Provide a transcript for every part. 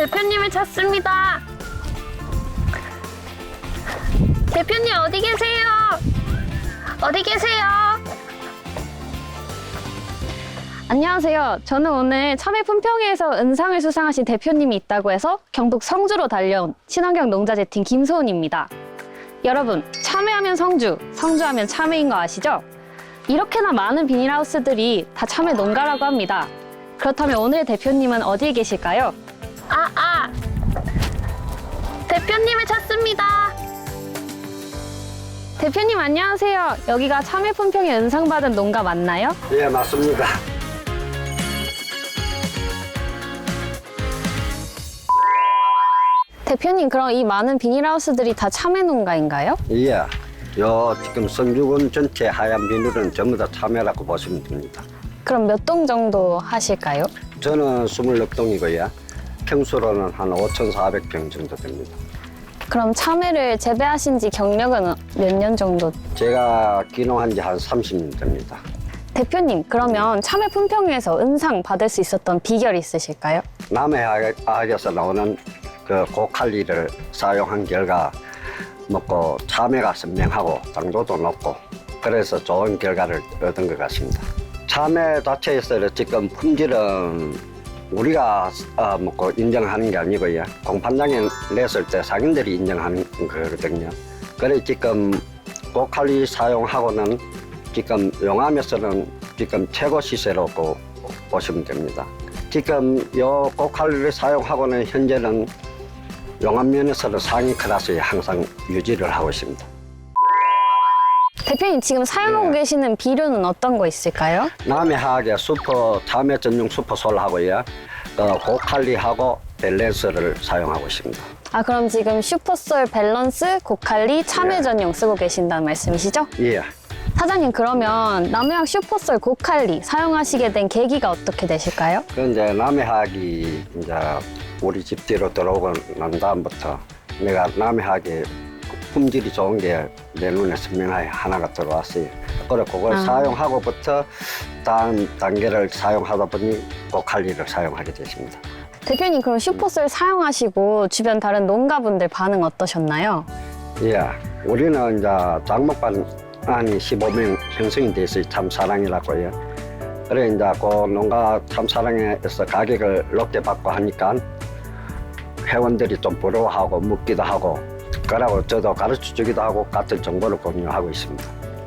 대표님을 찾습니다. 대표님 어디 계세요? 어디 계세요? 안녕하세요. 저는 오늘 참외 품평회에서 은상을 수상하신 대표님이 있다고 해서 경북 성주로 달려온 친환경 농자재 팀 김소은입니다. 여러분, 참외하면 성주, 성주하면 참외인 거 아시죠? 이렇게나 많은 비닐하우스들이 다 참외 농가라고 합니다. 그렇다면 오늘의 대표님은 어디에 계실까요? 아, 아! 대표님을 찾습니다. 대표님 안녕하세요. 여기가 참외 품평회 은상받은 농가 맞나요? 예, 맞습니다. 대표님 그럼 이 많은 비닐하우스들이 다 참외 농가인가요? 예. 요 지금 성주군 전체 하얀 비늘은 전부 다 참외라고 보시면 됩니다. 그럼 몇 동 정도 하실까요? 저는 26동이고요. 평수로는 한 5,400평 정도 됩니다. 그럼 참외를 재배하신 지 경력은 몇 년 정도? 제가 귀농한 지 한 30년 됩니다. 대표님 그러면 참외 품평회에서 은상 받을 수 있었던 비결 있으실까요? 남해학에서 나오는 그 고칼리를 사용한 결과 먹고 참외가 선명하고 당도도 높고 그래서 좋은 결과를 얻은 것 같습니다. 참외 자체에서 지금 품질은 우리가 어, 먹고 인정하는 게 아니고요. 공판장에 냈을 때 상인들이 인정하는 거거든요. 그래 지금 고칼리 사용하고는 지금 용암에서는 지금 최고 시세로 고 보시면 됩니다. 지금 요 고칼리를 사용하고는 현재는 용암면에서는 상위 클래스에 항상 유지를 하고 있습니다. 대표님 지금 사용하고 네. 계시는 비료는 어떤 거 있을까요? 남해하게 슈퍼 참외 전용 슈퍼솔하고요, 어, 고칼리하고 밸런스를 사용하고 있습니다. 아 그럼 지금 슈퍼솔 밸런스 고칼리 참외 네. 전용 쓰고 계신다는 말씀이시죠? 예. 사장님 그러면 남해학 슈퍼솔 고칼리 사용하시게 된 계기가 어떻게 되실까요? 그 이제 남해학이 이제 우리 집 뒤로 들어오고 난 다음부터 내가 남해학이 품질이 좋은 게 내 눈에 선명하게 하나가 들어왔어요. 그래 그걸 아. 사용하고부터 다음 단계를 사용하다 보니 고칼리를 사용하게 됐습니다. 대표님 그럼 슈퍼솔 사용하시고 주변 다른 농가분들 반응 어떠셨나요? 예, 우리는 이제 장목반 안이 15명 형성이 돼 있어요. 참사랑이라고요. 그래 이제 그 농가 참사랑에서 가격을 높게 받고 하니까 회원들이 좀 부러워하고 묻기도 하고 그러고 저도 가르쳐 주기도 하고 같은 정보를 공유하고 있습니다.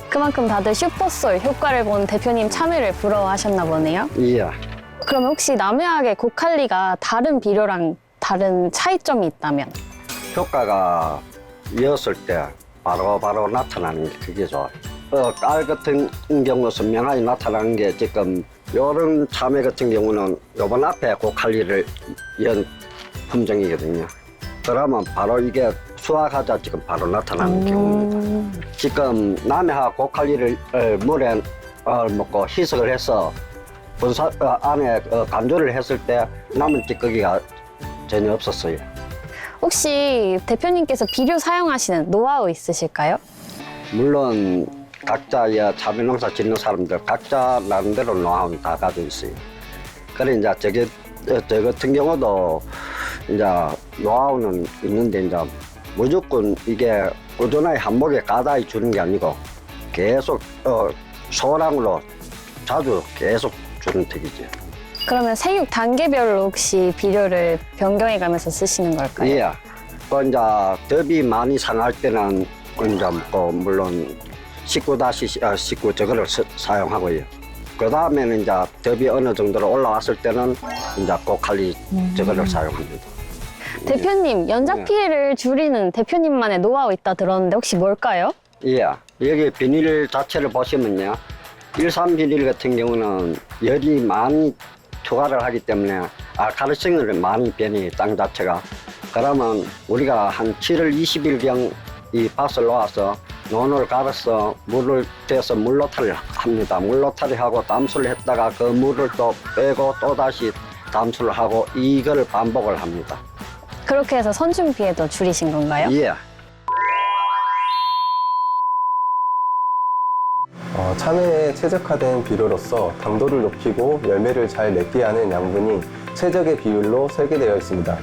그만큼 다들 슈퍼솔 효과를 본 대표님 참외를 부러워하셨나 보네요. 예, 그럼 혹시 남해학의 고칼리가 다른 비료랑 다른 차이점이 있다면? 효과가 이었을 때 바로 바로 나타나는 게 그게 좋아요. 어, 깔 같은 경우 선명하게 나타나는 게 지금 요런 참외 같은 경우는 요번 앞에 고칼리를 연 품종이거든요. 그러면 바로 이게 수확하자 지금 바로 나타나는 경우입니다. 음, 지금 남해하 고칼리를 어, 물에 어, 먹고 희석을 해서 분사 어, 안에 어, 간조를 했을 때 남은 찌꺼기가 전혀 없었어요. 혹시 대표님께서 비료 사용하시는 노하우 있으실까요? 물론 각자 야 자비 농사 짓는 사람들 각자 나름대로 노하우는 다 가지고 있어요. 그래 이제 저게 어, 저 같은 경우도 이제 노하우는 있는데 이제 무조건 이게 꾸준하게 한목에 가다이 주는 게 아니고 계속 어, 소량으로 자주 계속 주는 택이지. 그러면 생육 단계별로 혹시 비료를 변경해 가면서 쓰시는 걸까요? 예. 그 이제 더비 많이 상할 때는 이제 뭐 물론 19 다시 19 저거를 사- 사용하고요. 그 다음에는 이제 더비 어느 정도로 올라왔을 때는 이제 고칼리 저거를 사용합니다. 대표님, 연작 네. 피해를 줄이는 대표님만의 노하우 있다 들었는데 혹시 뭘까요? 예. 여기 비닐 자체를 보시면요. 일산 비닐 같은 경우는 열이 많이 투과를 하기 때문에 알칼리성을 많이 변해 땅 자체가. 그러면 우리가 한 7월 20일경 이 밭을 놓아서 논을 갈아서 물을 떼서 물로타를 합니다. 물로타를 하고 담수를 했다가 그 물을 또 빼고 또 다시 담수를 하고 이걸 반복을 합니다. 그렇게 해서 선충 피해도 줄이신 건가요? 예. 어, 참외에 최적화된 비료로서 당도를 높이고 열매를 잘 맺게 하는 양분이 최적의 비율로 설계되어 있습니다.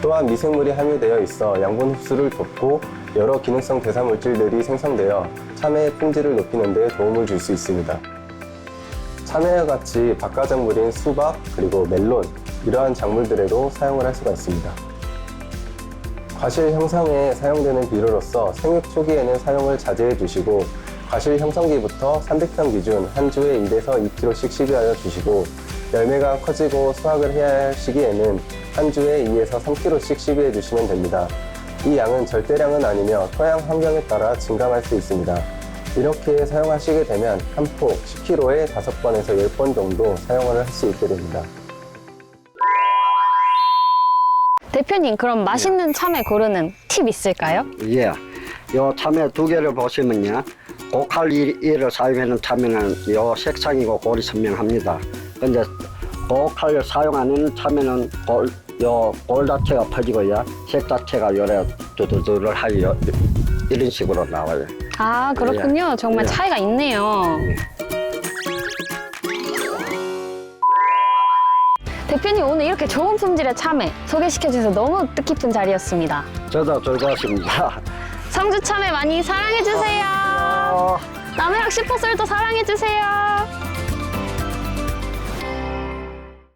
또한 미생물이 함유되어 있어 양분 흡수를 돕고 여러 기능성 대사 물질들이 생성되어 참외의 품질을 높이는 데 도움을 줄 수 있습니다. 참외와 같이 박가작물인 수박 그리고 멜론 이러한 작물들에도 사용을 할 수가 있습니다. 과실 형성에 사용되는 비료로서 생육 초기에는 사용을 자제해 주시고 과실 형성기부터 300평 기준 한 주에 1에서 2kg씩 시비하여 주시고 열매가 커지고 수확을 해야 할 시기에는 한 주에 2에서 3kg씩 시비해 주시면 됩니다. 이 양은 절대량은 아니며 토양 환경에 따라 증감할 수 있습니다. 이렇게 사용하시게 되면 한 폭 10kg에 5번에서 10번 정도 사용을 할 수 있게 됩니다. 대표님, 그럼 맛있는 참외 고르는 팁 있을까요? 예. 요 참외 두 개를 보시면요. 고칼리를 사용하는 참외는 요 색상이고 골이 선명합니다. 근데 고칼을 사용하는 참외는 골, 요골 자체가 퍼지고요. 색 자체가 요래 두두두를하여 이런 식으로 나와요. 아, 그렇군요. 정말 예. 차이가 있네요. 대표님, 오늘 이렇게 좋은 품질의 참외 소개시켜주셔서 너무 뜻깊은 자리였습니다. 저도 즐거웠습니다. 성주 참외 많이 사랑해주세요. 어, 남해학 슈퍼솔도 사랑해주세요.